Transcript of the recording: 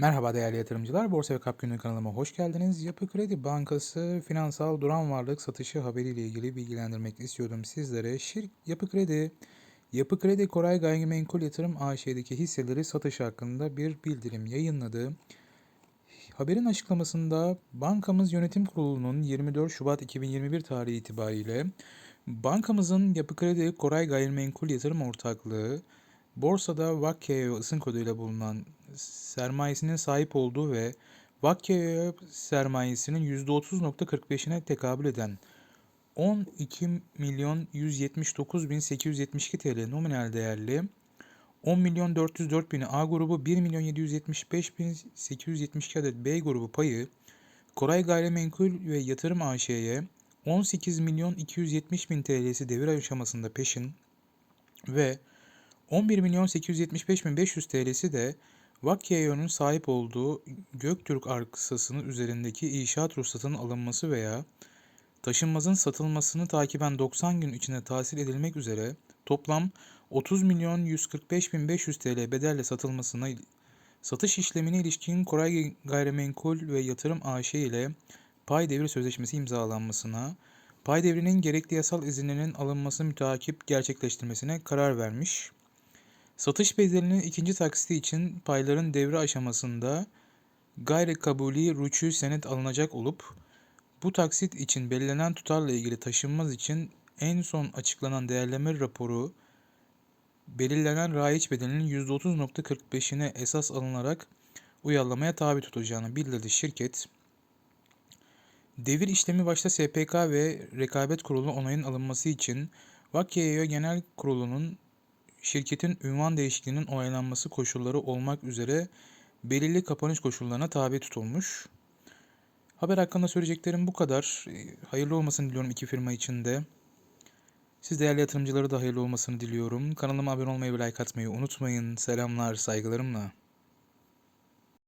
Merhaba değerli yatırımcılar. Borsa ve Kap Günlüğü kanalıma hoş geldiniz. Yapı Kredi Bankası finansal duran varlık satışı haberiyle ilgili bilgilendirmek istiyordum sizlere. Şir Yapı Kredi, Yapı Kredi Koray Gayrimenkul Yatırım AŞ'deki hisseleri satış hakkında bir bildirim yayınladı. Haberin açıklamasında bankamız yönetim kurulunun 24 Şubat 2021 tarihi itibariyle bankamızın Yapı Kredi Koray Gayrimenkul Yatırım Ortaklığı borsada VAKKEO ısın koduyla bulunan sermayesinin sahip olduğu ve VAKKEO sermayesinin %30.45'ine tekabül eden 12 milyon 179 bin 872 TL nominal değerli 10 milyon 404 bini A grubu 1 milyon 775 bin 872 adet B grubu payı Koray Gayrimenkul ve Yatırım AŞ'ye 18 milyon 270 bin TL'si devir aşamasında peşin ve 11 milyon 875 bin 500 TL'si de Vakkeyo'nun sahip olduğu Göktürk arsasının üzerindeki inşaat ruhsatının alınması veya taşınmazın satılmasını takiben 90 gün içinde tahsil edilmek üzere toplam 30 milyon 145 bin 500 TL bedelle satılmasına satış işlemine ilişkin Koray Gayrimenkul ve Yatırım AŞ ile pay devri sözleşmesi imzalanmasına, pay devrinin gerekli yasal izinlerinin alınması müteakip gerçekleştirmesine karar vermiş. Satış bedelinin ikinci taksiti için payların devre aşamasında gayri kabulü rüçü senet alınacak olup bu taksit için belirlenen tutarla ilgili taşınmaz için en son açıklanan değerleme raporu belirlenen raiç bedelinin %30.45'ine esas alınarak uyarlamaya tabi tutacağını bildirdi şirket. Devir işlemi başta SPK ve Rekabet Kurulu onayın alınması için Vakkiye Genel Kurulu'nun şirketin ünvan değişikliğinin onaylanması koşulları olmak üzere belirli kapanış koşullarına tabi tutulmuş. Haber hakkında söyleyeceklerim bu kadar. Hayırlı olmasını diliyorum iki firma için de. Siz değerli yatırımcıları da hayırlı olmasını diliyorum. Kanalıma abone olmayı ve like atmayı unutmayın. Selamlar, saygılarımla.